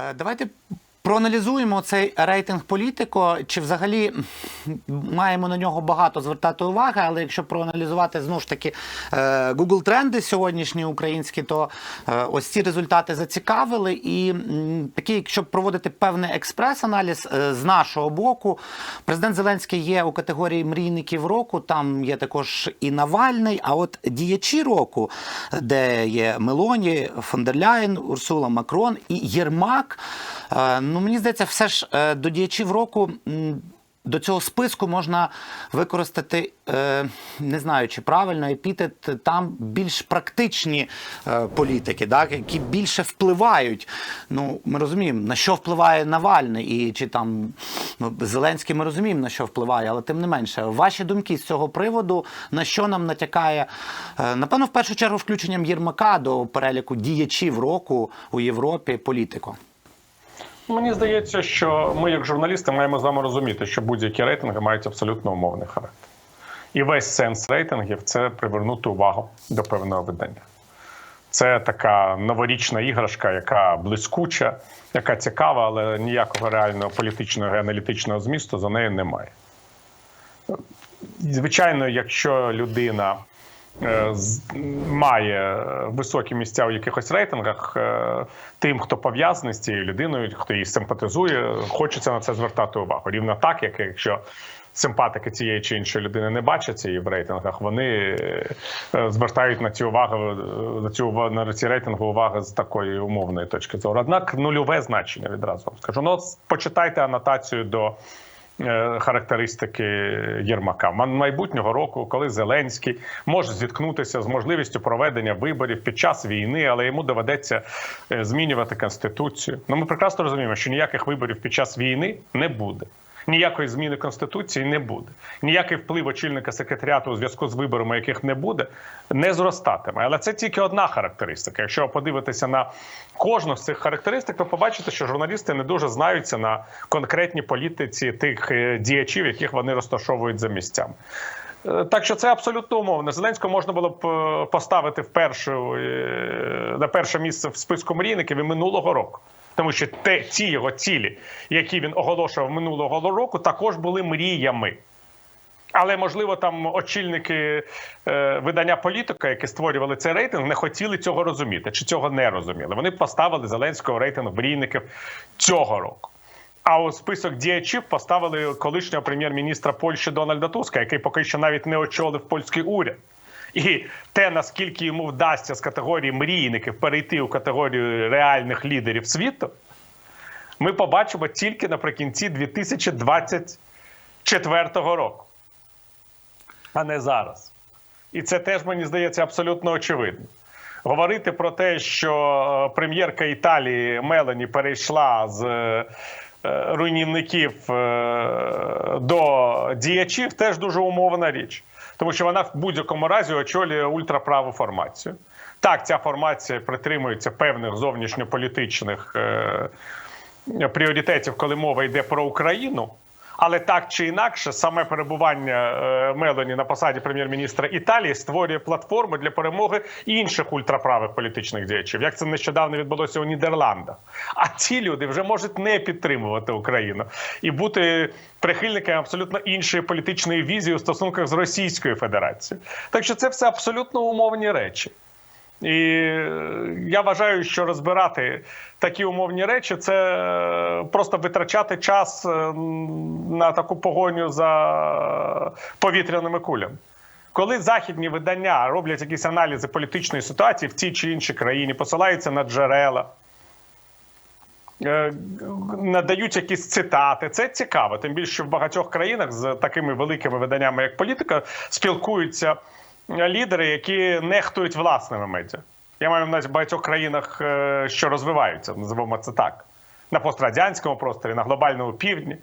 Е, Давайте проаналізуємо цей рейтинг політико. Чи взагалі маємо на нього багато звертати уваги, але якщо проаналізувати знову ж таки е, Google тренди сьогоднішні українські, то е, ось ці результати зацікавили. І м, такий, якщо проводити певний експрес-аналіз е, з нашого боку, президент Зеленський є у категорії мрійників року. Там є також і Навальний. А от діячі року, де є Мелоні, Фондерляєн, Урсула Макрон і Єрмак. Е, Ну мені здається, все ж е, до діячів року. До цього списку можна використати, е, не знаю, чи правильно епітет, там більш практичні е, політики, так, які більше впливають. Ну, ми розуміємо, на що впливає Навальний, і чи там ну, Зеленський, ми розуміємо, на що впливає, але тим не менше, ваші думки з цього приводу, на що нам натякає, е, напевно, в першу чергу, включенням Єрмака до переліку діячів року у Європі політико. Мені здається, що ми, як журналісти, маємо з вами розуміти, що будь-які рейтинги мають абсолютно умовний характер. І весь сенс рейтингів це привернути увагу до певного видання. Це така новорічна іграшка, яка блискуча, яка цікава, але ніякого реального політичного і аналітичного змісту за нею немає. Звичайно, якщо людина має високі місця у якихось рейтингах, е, тим, хто пов'язаний з цією людиною, хто її симпатизує, хочеться на це звертати увагу. Рівно так, як якщо симпатики цієї чи іншої людини не бачать її в рейтингах, вони е, е, звертають на ці увагу на цю на ці рейтинги уваги з такої умовної точки зору. Однак нульове значення відразу вам скажу. Ну, почитайте анотацію до е, характеристики Єрмака майбутнього року, коли Зеленський може зіткнутися з можливістю проведення виборів під час війни, але йому доведеться е, змінювати конституцію. Ну ми прекрасно розуміємо, що ніяких виборів під час війни не буде. Ніякої зміни конституції не буде. Ніякий вплив очільника секретаріату у зв'язку з виборами, яких не буде, не зростатиме. Але це тільки одна характеристика. Якщо подивитися на кожну з цих характеристик, ви побачите, що журналісти не дуже знаються на конкретній політиці тих е, діячів, яких вони розташовують за місцями. Е, Так що це абсолютно умовно. Зеленського можна було б е, поставити в першу, на перше місце в списку мрійників і минулого року. Тому що те, ті його цілі, які він оголошував минулого року, також були мріями. Але можливо, там очільники е, видання політика, які створювали цей рейтинг, не хотіли цього розуміти чи цього не розуміли. Вони поставили Зеленського рейтинг мрійників цього року. А у список діячів поставили колишнього прем'єр-міністра Польщі Дональда Туска, який поки що навіть не очолив польський уряд. І те, наскільки йому вдасться з категорії мрійників перейти у категорію реальних лідерів світу, ми побачимо тільки наприкінці 2024 року, а не зараз. І це теж мені здається абсолютно очевидно. Говорити про те, що е, прем'єрка Італії Мелані перейшла з е, руйнівників е, до діячів, теж дуже умовна річ. Тому що вона в будь-якому разі очолює ультраправу формацію. Так, ця формація притримується певних зовнішньополітичних е, пріоритетів, коли мова йде про Україну. Але так чи інакше, саме перебування е, Мелоні на посаді прем'єр-міністра Італії створює платформу для перемоги інших ультраправих політичних діячів. Як це нещодавно відбулося у Нідерландах? А ці люди вже можуть не підтримувати Україну і бути прихильниками абсолютно іншої політичної візії у стосунках з Російською Федерацією. Так що це все абсолютно умовні речі. І е, я вважаю, що розбирати такі умовні речі це е, просто витрачати час е, на таку погоню за повітряними кулями. Коли західні видання роблять якісь аналізи політичної ситуації в тій чи іншій країні, посилаються на джерела, надають якісь цитати, це цікаво. Тим більше що в багатьох країнах з такими великими виданнями, як політика, спілкуються лідери, які нехтують власними медіа. Я маю на в багатьох країнах, е, що розвиваються, називаємо це так, на пострадянському просторі, на глобальному півдні.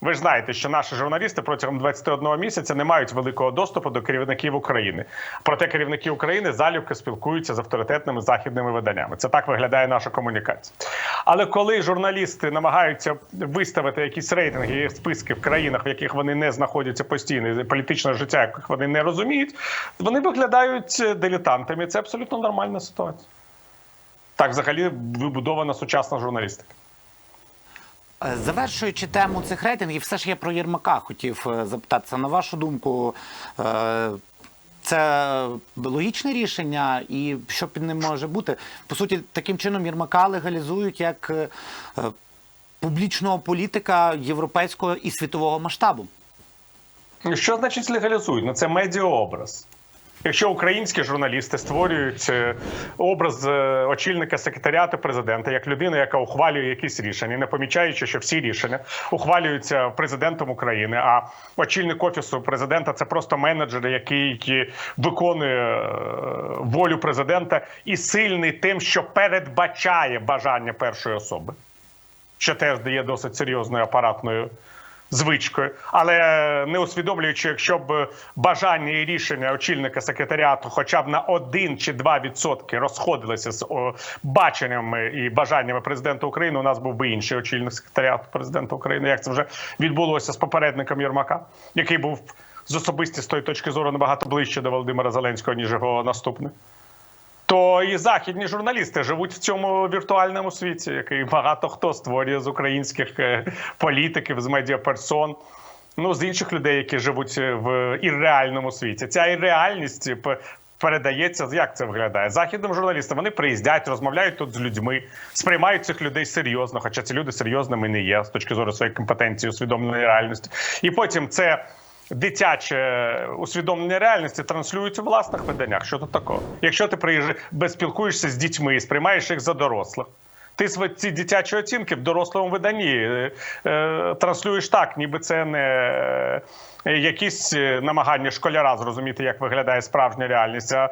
Ви ж знаєте, що наші журналісти протягом 21 місяця не мають великого доступу до керівників України. Проте керівники України залюбки спілкуються з авторитетними західними виданнями. Це так виглядає наша комунікація. Але коли журналісти намагаються виставити якісь рейтинги і списки в країнах, в яких вони не знаходяться постійно, і політичне життя, яких вони не розуміють, вони виглядають дилетантами. Це абсолютно нормальна ситуація. Так, взагалі, вибудована сучасна журналістика. Завершуючи тему цих рейтингів, все ж я про Єрмака хотів е, запитатися. На вашу думку, е, це логічне рішення, і що під ним може бути? По суті, таким чином Єрмака легалізують як е, публічного політика європейського і світового масштабу. Що значить легалізують? Ну це медіаобраз. Якщо українські журналісти створюють е, образ е, очільника секретаріату президента як людина, яка ухвалює якісь рішення, не помічаючи, що всі рішення ухвалюються президентом України, а очільник офісу президента це просто менеджер, який виконує е, волю президента і сильний тим, що передбачає бажання першої особи, що теж дає досить серйозною апаратною звичкою, але не усвідомлюючи, якщо б бажання і рішення очільника секретаріату, хоча б на 1 чи 2 відсотки розходилися з баченнями і бажаннями президента України, у нас був би інший очільник секретаріату президента України. Як це вже відбулося з попередником Єрмака, який був з особистістої точки зору набагато ближче до Володимира Зеленського, ніж його наступник. То і західні журналісти живуть в цьому віртуальному світі, який багато хто створює з українських е, політиків, з медіаперсон. Ну, з інших людей, які живуть в ірреальному світі. Ця ірреальність п- передається, як це виглядає? Західним журналістам вони приїздять, розмовляють тут з людьми, сприймають цих людей серйозно, хоча ці люди серйозними не є з точки зору своєї компетенції, усвідомленої реальності. І потім це дитяче усвідомлення реальності транслюють у власних виданнях. Що тут такого? Якщо ти приїжджаєш, без спілкуєшся з дітьми і сприймаєш їх за дорослих. Ти ці дитячі оцінки в дорослому виданні е, е, транслюєш так, ніби це не е, якісь намагання школяра зрозуміти, як виглядає справжня реальність, а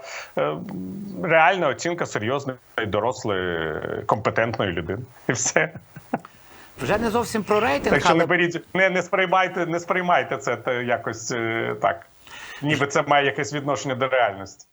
реальна оцінка серйозної, дорослої, компетентної людини. І все. Вже не зовсім про рейтинг, Так що але не беріть, не, не сприймайте, не сприймайте це якось е, так. Ніби це має якесь відношення до реальності.